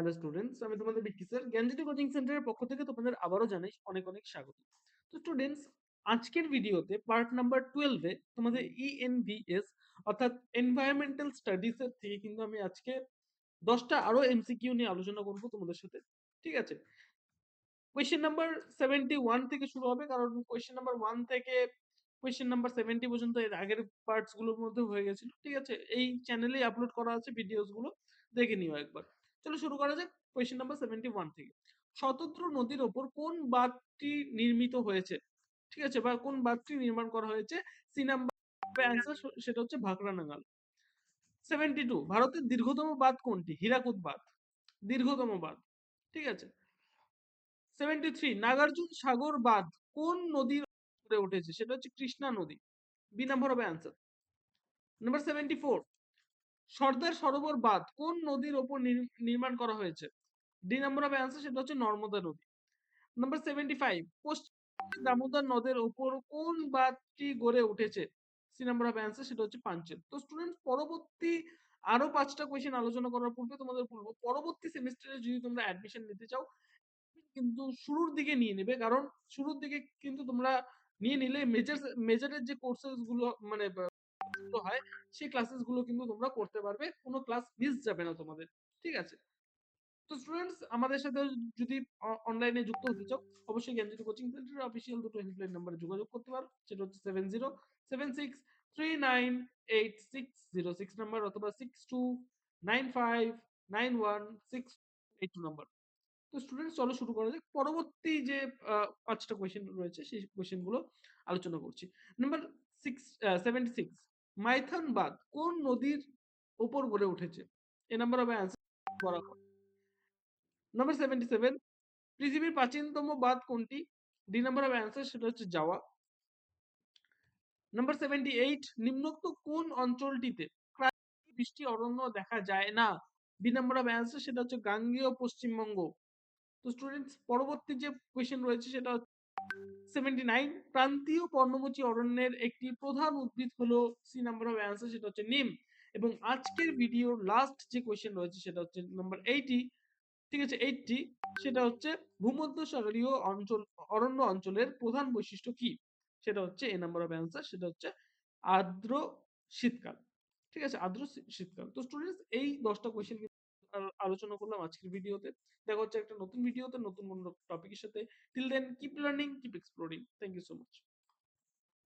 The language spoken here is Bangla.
হ্যালো স্টুডেন্টস আমি তোমাদের বিক্কি স্যার জ্ঞানজ্যোতি কোচিং সেন্টারের পক্ষ থেকে তোমাদের আবারও জানাই অনেক অনেক স্বাগত। তো স্টুডেন্টস আজকের ভিডিওতে পার্ট নাম্বার টুয়েলভে তোমাদের ইএনভিএস অর্থাৎ এনভায়রনমেন্টাল স্টাডিজ এর থেকে কিন্তু আমি আজকে দশটা আরও এমসিকিউ নিয়ে আলোচনা করব তোমাদের সাথে। ঠিক আছে? কোয়েশ্চেন নাম্বার সেভেন্টি ওয়ান থেকে শুরু হবে, কারণ কোয়েশ্চেন নাম্বার ওয়ান থেকে কোয়েশ্চেন নাম্বার সেভেন্টি পর্যন্ত এর আগের পার্টসগুলোর মধ্যে হয়ে গেছিল। ঠিক আছে? এই চ্যানেলেই আপলোড করা আছে ভিডিওসগুলো দেখে নিও একবার। চলো শুরু করা যাক কোয়েশ্চেন নাম্বার সেভেন্টি ওয়ান থেকে। শতদ্র নদীর ওপর কোন বাঁধটি নির্মিত হয়েছে? ঠিক আছে বা কোন বাঁধটি নির্মাণ করা হয়েছে? সি নাম্বার অ্যান্সার সেটা হচ্ছে ভাকরানাঙ্গাল সেভেন্টি টু ভারতের দীর্ঘতম বাঁধ কোনটি? হীরাকুদ বাঁধ। দীর্ঘতম বাঁধ। ঠিক আছে। সেভেন্টি থ্রি নাগার্জুন সাগর বাঁধ কোন নদীর উপরে উঠেছে? সেটা হচ্ছে কৃষ্ণা নদী। বি নাম্বার হবে answer number seventy four Sardar Sarovar বাঁধ কোন নদীর ওপর নির্মাণ করা হয়েছে? ডি নাম্বার হবে অ্যান্সার সেটা হচ্ছে নর্মদা নদী। নাম্বার সেভেন্টি ফাইভ পশ্চিম দামোদর নদের ওপর কোন বাঁধটি গড়ে উঠেছে? সি নাম্বার হবে অ্যান্সার সেটা হচ্ছে পাঞ্চেল। তো স্টুডেন্ট পরবর্তী আরও পাঁচটা কোয়েশ্চেন আলোচনা করার পূর্বে তোমাদের বলব, পরবর্তী সেমিস্টারে যদি তোমরা অ্যাডমিশন নিতে চাও কিন্তু শুরুর দিকে নিয়ে নেবে। কারণ শুরুর দিকে কিন্তু তোমরা নিয়ে নিলে মেজর মেজরের যে কোর্সেসগুলো মানে হয়, সেই ক্লাসেসগুলো কিন্তু তোমরা করতে পারবে, কোনো ক্লাস মিস যাবে না তোমাদের, ঠিক আছে? তো স্টুডেন্টস আমাদের সাথে যদি অনলাইনে যুক্ত হতে চাও, অবশ্যই জ্ঞানজ্যোতি কোচিং সেন্টারের অফিসিয়াল দুটো হেল্পলাইন নাম্বারে যোগাযোগ করতে পারো, সেটা হচ্ছে seven zero seven six three nine eight six zero six number অথবা six two nine five nine one six eight two number তো স্টুডেন্টস চলো শুরু করা যাক, পরবর্তী যে পাঁচটা কোয়েশ্চেন রয়েছে, সেই কোয়েশ্চেনগুলো আলোচনা করছি। নাম্বার সিক্স সেভেন্টি কোন নদীর উপর গড়ে উঠেছে? এ নাম্বার হবে অ্যান্সার বরাবর। নাম্বার সেভেন্টি সেভেন পৃথিবীর প্রাচীনতম বাঁধ কোনটি? ডি নাম্বার হবে অ্যান্সার সেটা হচ্ছে যাওয়া নাম্বার সেভেন্টি এইট নিম্নোক্ত কোন অঞ্চলটিতে বৃষ্টি, অরণ্য দেখা যায় না? বি নাম্বার হবে অ্যান্সার সেটা হচ্ছে গাঙ্গেয় পশ্চিমবঙ্গ। তো স্টুডেন্টস পরবর্তী যে কোয়েশ্চেন রয়েছে, সেটা সেভেন্টি নাইন প্রান্তীয় পর্ণমোচী অরণ্যের একটি প্রধান উদ্ভিদ হলো সি নাম্বার অফ অ্যান্সার, সেটা হচ্ছে নিম। এবং আজকের ভিডিওর লাস্ট যে কোয়েশ্চেন রয়েছে, সেটা হচ্ছে নাম্বার এইটি ঠিক আছে এইটটি সেটা হচ্ছে ভূমধ্যসাগরীয় অঞ্চল, অরণ্য অঞ্চলের প্রধান বৈশিষ্ট্য কি? সেটা হচ্ছে এ নাম্বার অফ অ্যান্সার সেটা হচ্ছে আর্দ্র শীতকাল। ঠিক আছে, আর্দ্র শীতকাল। তো স্টুডেন্টস এই দশটা কোয়েশ্চেন আলোচনা করলাম আজকের ভিডিওতে। দেখা হচ্ছে একটা নতুন ভিডিওতে, নতুন কোনো টপিকের সাথে। Till then keep learning keep exploring thank you so much